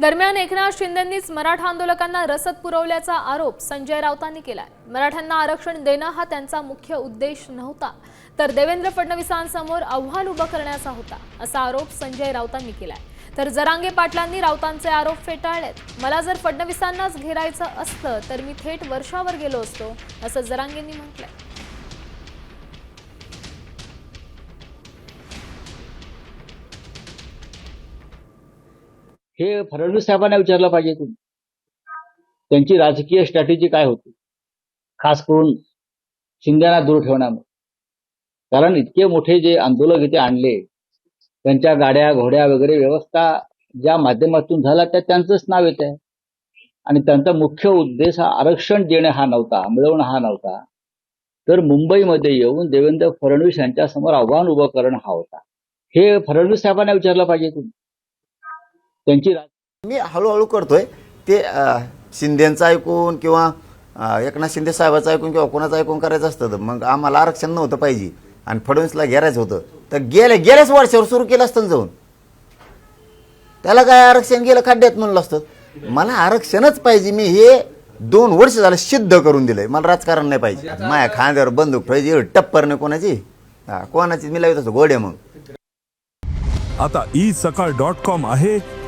दरम्यान एकनाथ शिंदेंनीच मराठा आंदोलकांना रसद पुरवल्याचा आरोप संजय राऊतांनी केलाय. मराठ्यांना आरक्षण देणं हा त्यांचा मुख्य उद्देश नव्हता तर देवेंद्र फडणवीसांसमोर आव्हान उभं करण्याचा होता असा आरोप संजय राऊतांनी केलाय. तर जरांगे पाटलांनी राऊतांचे आरोप फेटाळलेत. मला जर फडणवीसांनाच घेरायचं असतं तर मी थेट वर्षावर गेलो असतो असं जरांगेंनी म्हटलंय. हे फडणवीस साहेबांना विचारलं पाहिजे तुम्ही त्यांची राजकीय स्ट्रॅटेजी काय होती? खास करून शिंद्यांना दूर ठेवण्यामध्ये कारण इतके मोठे जे आंदोलक इथे आणले त्यांच्या गाड्या घोड्या वगैरे व्यवस्था ज्या माध्यमातून झाला त्या त्यांचंच नाव येत आहे. आणि त्यांचा मुख्य उद्देश हा आरक्षण देणे हा नव्हता मिळवणं हा नव्हता. तर मुंबईमध्ये येऊन देवेंद्र फडणवीस यांच्या समोर आव्हान उभं करणं हा होता. हे फडणवीस साहेबांना विचारलं पाहिजे तुम्ही त्यांची मी हळूहळू करतोय. ते शिंदेचं ऐकून किंवा एकनाथ शिंदे साहेबाचं ऐकून किंवा कोणाचं ऐकून करायचं असतं तर मग आम्हाला आरक्षण नव्हतं पाहिजे. आणि फडणवीसला घेरायचं होतं. तर गेल्या गेल्याच वर्षावर सुरू केलं असतं ना जाऊन. त्याला काय आरक्षण गेलं खड्ड्यात म्हणलं असतं. मला आरक्षणच पाहिजे मी हे दोन वर्ष झालं सिद्ध करून दिलंय. मला राजकारण नाही पाहिजे. माया खांद्यावर बंदूक ठेवायची एवढी टप्पर नाही कोणाची. हा, कोणाची मी लावित असतो गोड्या मग. आता ई सकाळ डॉट कॉम आहे.